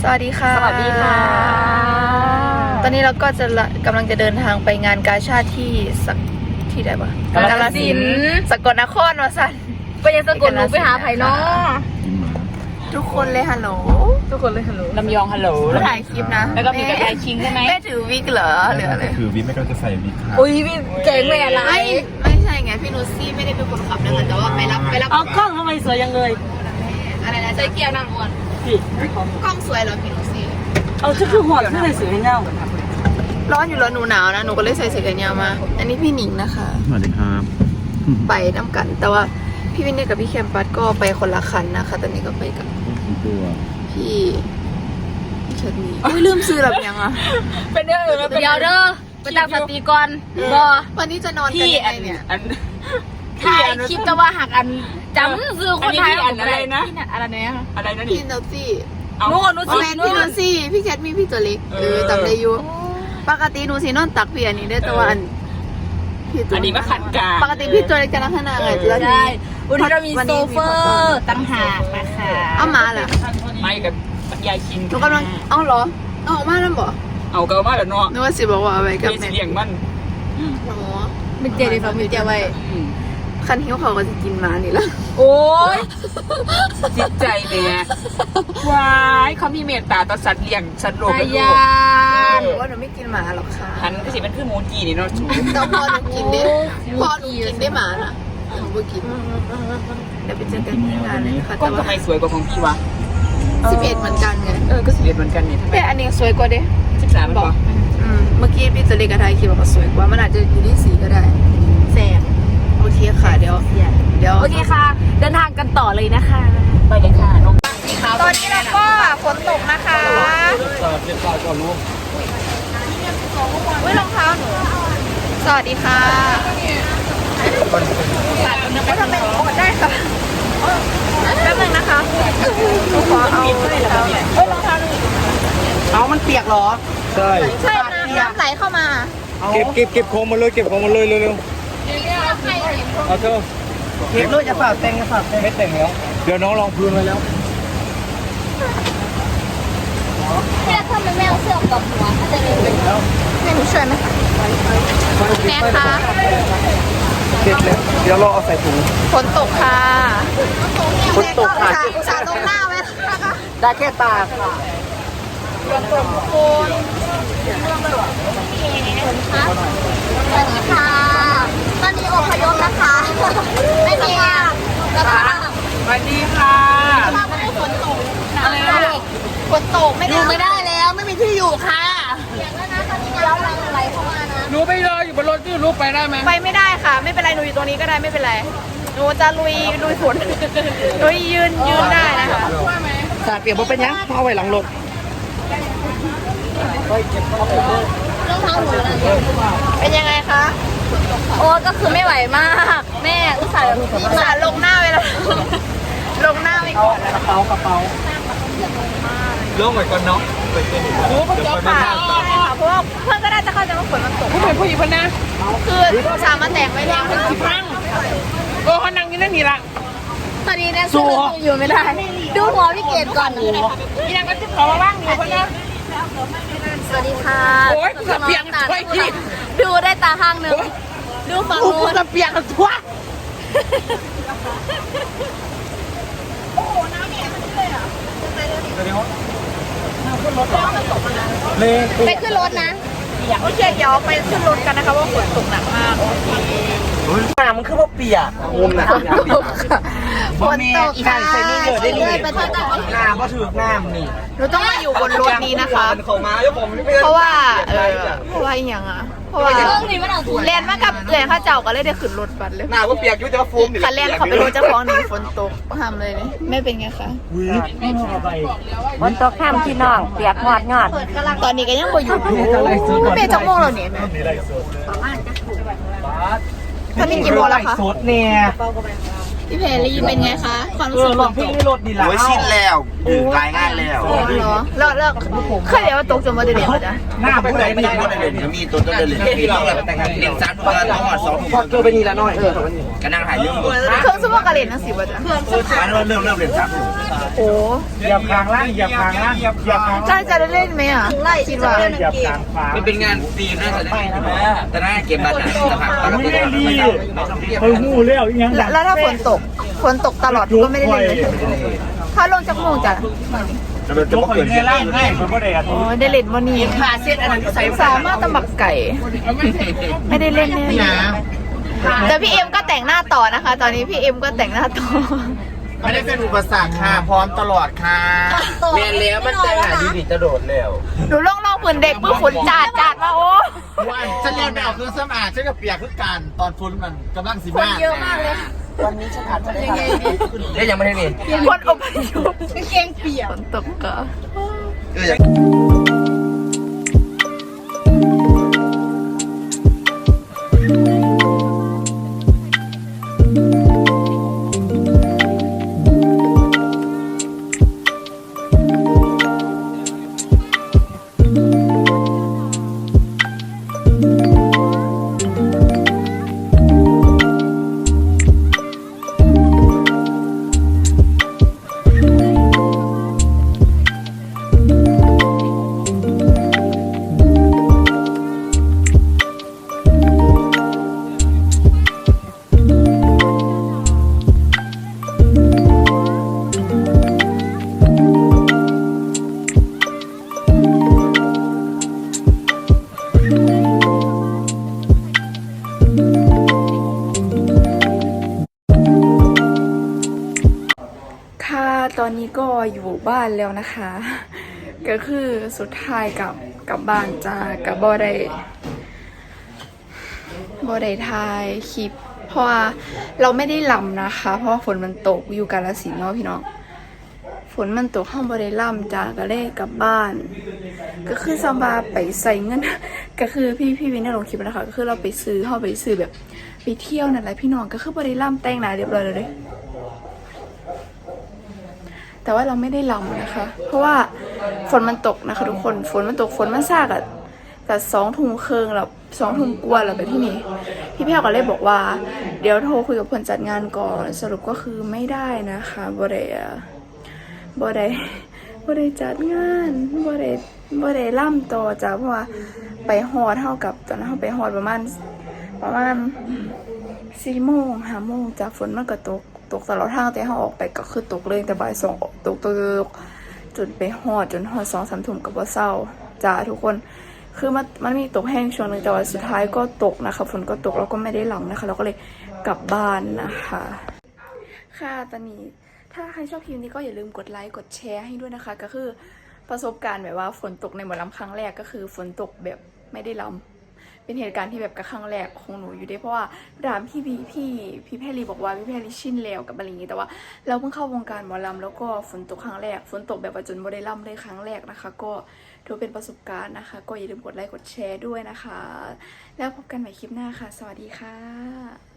สวัสดีค่ะ สวัสดีค่ะ ตอนนี้เราก็จะละกำลังจะเดินทางไปงานกาชาติที่สักที่ใดวะกาฬสินธุ์สกลนครวะสันไปยังสะกดหนูไปหาไผ่เนาะทุกคนเลยฮัลโหลทุกคนเลยฮัลโหลลำยองฮัลโหล ถ่ายคลิปนะแล้วก็มีกระต่ายชิงใช่ไหม แม่ถือวิกเหรอหรืออะไรคือวิทย์ไม่ก็จะใส่วิทย์ครับอุ้ยพี่เก่งเลยอะไรไม่ไม่ใช่ไงพี่นุชซี่ไม่ได้เป็นคนขับนะคะแต่ว่าไปรับไปรับเอากล้องทำไมสวยยังเลยอะไรนะใช้เกียร์นางอ้วน พี่กล้องสวยเหรอพี่นุชซี่เอาชุดคือหอดที่ไหนสวยให้เงาร้อนอยู่แล้วหนูหนาวนะหนูก็เลยใส่เสื้อกันยาวมา อันนี้พี่หนิงนะคะ สวัสดีครับ ไปน้ำกัน แต่ว่าพี่วินเนยกับพี่แคมปัสก็ไปคนละคันนะคะ ตอนนี้ก็ไปกับตัว พี่พี่เชดมีอุ้ยลืมซื้อแบบยังอะเป็นเรื่องอื่นเดี๋ยวเด้อไปตั้งสติก่อนบอวันนี้จะนอนกันพี่ยังอัไงนเนี่ย อันถ่ายคลิปแต่ว่าหักอัน จำซื้อคนไทยอันนี้พี่อันอะไรนะพี่อะไรเนี่ยอะไรนะพี่นี่นอซี่เอานู่นนู่นแฟนพี่นอซี่พี่แคทมีพี่ตัวเล็กเอเอออจำได้อยู่ปกติหนูสีนอนตักพี่อันนี้ได้อแต่ว่าอันพี่ตัวอันนี้มาขันกลางปกติพี่ตัวเล็กจะนั่งข้างหน้าไงแล้วทีใช่นี้วันนี้เรามีวันโซนี้เฟอร์ตั้งหากนะคะเอามาล่ะไม่กับยายชิงหนูกำลังเอาเหรอเอาออกมาแล้วบอกเอาเกามาแล้วเนาะนึกว่าสิบอกว่าเอาไว้กับเจ๊แม่เลี้ยงมันหนูเป็นเจดีย์เรามีเดียวไว้อืม คันหิ้วเขาก็จะกินหมานี่ละโอ้ยจิตใจเนี่ยว้ายเขามีเมตตาต่อสัตว์เลี้ยงสัตว์โลกตาและโลยากนหนูว่าหนูไม่กินหมาหรอกค่ะหันก็สิมันคือหมูจีนี่เนาะสูแต่พอหนูกินได้พอหนูกินได้หมาน่ะหนูก็กินเดี๋ยวไปเจอกันที่งานเลยค่ะกล้แต่องว่าทำไมสวยกว่าของพี่วะสิบเอ็ดเหมือนกันไงเออก็สิบเอ็ดเหมือนกันนี่ทำไมแต่อันนี้สวยกว่าเด้สิบสามมันบบออกกอืมเมื่อกี้พี่จะเล็กกับไทยคิดว่ามันสวยกว่ามันอาจจะอยู่ที่สีก็ได้แสบโอ เคค่ะเดี๋ยวเดี๋ยวโอเคค่ะ เดินทางกันต่อเลยนะคะ ไปเลยค่ะน้องตอนนี้เราก็ฝนตกนะคะอุ้ยรองเท้าหนูสวัสดีค่ะก็ทำเป็นโอดได้ค่ะแป๊บนึงนะคะหนูขอเอารองเท้าหน่อยเอ้ยรองเท้าหนูเอามันเปียกเหรอ ใช่ใช่น้ำน้ำไหลเข้ามา เก็บเก็บเก็บของมาเลยเก็บของมาเลยเร็วๆ เอาเถอะเก็บลูกจะฝากแต่งจะฝากแต่งไม่แต่งแล้ว เดี๋ยวน้องลองพื้นไว้แล้วพี่รักทำไมไม่เอาเสื้อกับหัวถ้าจะเลยให้หนูช่วยไหมคะแม่คะเก็บเลยเดี๋ยวรอเอาใส่ถุงฝนตกค่ะฝนตกค่ะอุตส่าห์ลงหน้าไว้นะคะได้แค่ตาค่ะฝนตกทุกคนสวัสดีค่ะ ตอนนี้อพยพนะคะ ไม่มีกระเป๋าสวัสดีค่ะไม่ได้ฝนตกอะไรนะฝนตกไม่อได้ยู่ไม่ได้แล้ว ไม่มีที่อยู่ค่ะเสียงแล้วนะตอนนี้น้ำลังไหลเข้ามานะหนูไปรออยู่บนรถที่ลูกไปได้ไหมไปไม่ได้ค่ะ ไม่เป็นไรหนูอยู่ตรงนี้ก็ได้ไม่เป็นไรหนูจะลุยลุยฝนหนูยืนยืนได้นะคะตาเปียกบ่เป็นยังเอาไว้หลังรถรองเท้าหนูนะเป็นยังไงคะ โอ้ก็คือไม่ไหวมาก แม่อุตส่าห์แบบอุตส่าห์ลงหน้าไว้แล้วลงหน้าไว้ก่อนกระเป๋ากระเป๋าลงไว้ก่อนเนาะไปเต้นดีกว่าหนูไปเจอค่ะค่ะใช่ค่ะเพราะว่าเพื่อนก็น่าจะเข้าใจว่าฝนมันตกผู้เป็นผู้หญิงคนนะคือสามมาแต่งไว้แล้วฟังโอ้เขานั่งอยู่นั่นนี่ละตอนนี้เนี่ยสู้อยู่ไม่ได้ดูหัวพี่เกดก่อนอีนางก็จะขอมาว่างอยู่คนนะสวัสดีค่ะโอ๊ยเกือบเพียงถ้วยที่ ดูได้ตาข้างหนึ่งดูฝั่งกูนู้นจะเปียกกันทั่วเลยไปขึ้นรถนะ โอเคเดี๋ยวไปขึ้นรถกันนะคะว่าฝนตกหนักมากหน้ามันคือว่าเปียกงมนะฝนตกอีกานใส่นี่เกิดได้ดีเลยไปทางไหนหน้าบ่ถือหน้ามันนี่หนูต้องมาอยู่บนรถนี้นะคะมันเข้ามาแล้วผมเพราะว่า เออเพราะว่าอหย่างอะ เพราะว่าเรื่องนี้มันเอาถูกเรียนมากับเรียนข้าเจ้าก็เลยได้ขึ้นรถบัสเลยหน้าว่าเปียกอยู่แต่ว่าฟูมนี่คันเรียนขับไปรถเจ้าของหนีฝนตกห้ามเลยนี่ไม่เป็นไงคะฝนตกข้ามพี่น้องเปียกหอดงอดตอนนี้ก็ยังบ่อยู่มันเป็นจังโมงแล้วเนี่ยแม่ตอนนี้กี่โมงแล้วคะสดเนี่ย พี่เพรลี่เป็นไงคะความรู้เอสึอกลองเพลงในรถดีละโอ้ยชินแล้วดื่มรายงานแล้วเหรอแล้วแล้วเคยเรียกว่าตกจนมาเดือดจ้ะหน้าผู้ใดไม่ได้ก็ได้เลยมีตัวต้นเลยมีต้องแบบเรียนสามตัวต้องหอดสองพอเจอไปนี่ละน้อยเออก็นั่งถ่ายเรื่องบทเครื่องซุปเปอร์กระเด็นนะสิวะจ้ะเริ่มเริ่มเริ่มเรียนสามตัวโอ้เหยียบคางล่างเหยียบคางล่างเหยียบคางล่างจ้าจะได้เล่นไหมอะคิดว่าเหยียบกลางฟ้ามันเป็นงานฟิล์มน่าจะได้แต่น่าเก็บบัตรนะครับไม่ได้ดีเฮ้ยหูเลี้ยวอีกยังดังแล้วถ้าฝนตกฝนตกตลอดก็ไม่ได้เล่นเลยถ้าลงจากโมงจ้ะจะเป็นยจะกมาขึ้เกินนในร่างให้มันก็ได้กันโอ้ได้เล่นวันนี้ขาเส้นอันนั้นใส่สามารถตำบักไก่ ไม่ได้เล่นแน่แต่พี่เอ็มก็แต่งหน้าต่อนะคะ ตอนนี้พี่เอ็มก็แต่งหน้าต่อไม่ได้เป็นอุปสรรคค่ะ พร้อมตลอดค่ะเรียนแล้วมันแต่งหาดีดีจะโดดแล้วหนูลงลองฝืนเด็กปื้ฝนจาดจาดมาโอ้วันฉันเรียนไม่ออกคือสมาร์ทฉันกับเปียกคือการตอนฟุ้นมันกำลังสิคนมาเยอะมากเลย ได้ยังไม่ได้นี่คนอพยพเกงเปียกฝนตกก็ ก็อยู่บ้านแล้วนะคะ ก็คือสุดท้ายกลับกลับบ้านจ้ากับบ่ได้บ่ได้ถ่ายคลิป เพราะว่าเราไม่ได้ลำนะคะ เพราะฝนมันตกอยู่กาลสินเนาะพี่น้องฝนมันตกห้องบริล่ำจ้าก็เลยกลับบ้าน ก็คือซอมบาไปใส่เงิน ก็คือพี่พี่วินได้ลงคลิปนะคะก็คือเราไปซื้อเข้าไปซื้อแบบ ไปเที่ยวนั่นแหละพี่น้องก็คือบริล่ำแต่งหนาเรียบร้อยเลย แต่ว่าเราไม่ได้ลำนะคะ เพราะว่าฝนมันตกนะคะ ทุกคนฝนมันตกฝนมันซากอะแต่สองทุ่มครึ่งแล้วสองทุ่มกว่าแล้วไปที่นี่พี่แพ้วก็เลยบอกว่า เดี๋ยวโทรคุยกับคนจัดงานก่อนสรุปก็คือไม่ได้นะคะบ่ได้อะบ่ได้บ่ได้จัดงานบ่ได้บ่ได้ล่ำต่อจ้ะเพราะว่าไปฮอดเท่ากับตอนนั้นเราไปฮอดประมาณประมาณสี่โมงห้าโมงจากฝนมันก็ตก ตกตลอดทางแต่เขาออกไปก็คือตกเลยแต่บ่ายสองตกตกกจนไปหอดจนหอดสองสามทุ่มกับว่าเศร้าจ้าทุกคนคือมันมันมีตกแห้งช่วงหนึงแต่ว่าสุดท้ายก็ตกนะคะฝนก็ตกแล้วก็ไม่ได้หลังนะคะ เราก็เลยกลับบ้านนะคะ ค่ะตอนนี้ถ้าใครชอบคลิปนี้ก็อย่าลืมกดไลค์กดแชร์ให้ด้วยนะคะ ก็คือประสบการณ์แบบว่าฝนตกในหมอลำครั้งแรกก็คือฝนตกแบบไม่ได้ลำ เป็นเหตุการณ์ที่แบบกระครั้งแรกของหนูอยู่ด้วยเพราะว่าดามพี่พี่พี่พี่แพรรี่บอกว่าพี่แพรรี่ชินแล้วกับอะไรอย่างงี้แต่ว่าเราเพิ่งเข้าวงการหมอลำแล้วก็ฝนตกครั้งแรกฝนตกแบบว่าจนบ่ได้ล่ำเลยครั้งแรกนะคะ ก็ถือเป็นประสบการณ์นะคะ ก็อย่าลืมกดไลค์กดแชร์ด้วยนะคะ แล้วพบกันใหม่คลิปหน้าค่ะ สวัสดีค่ะ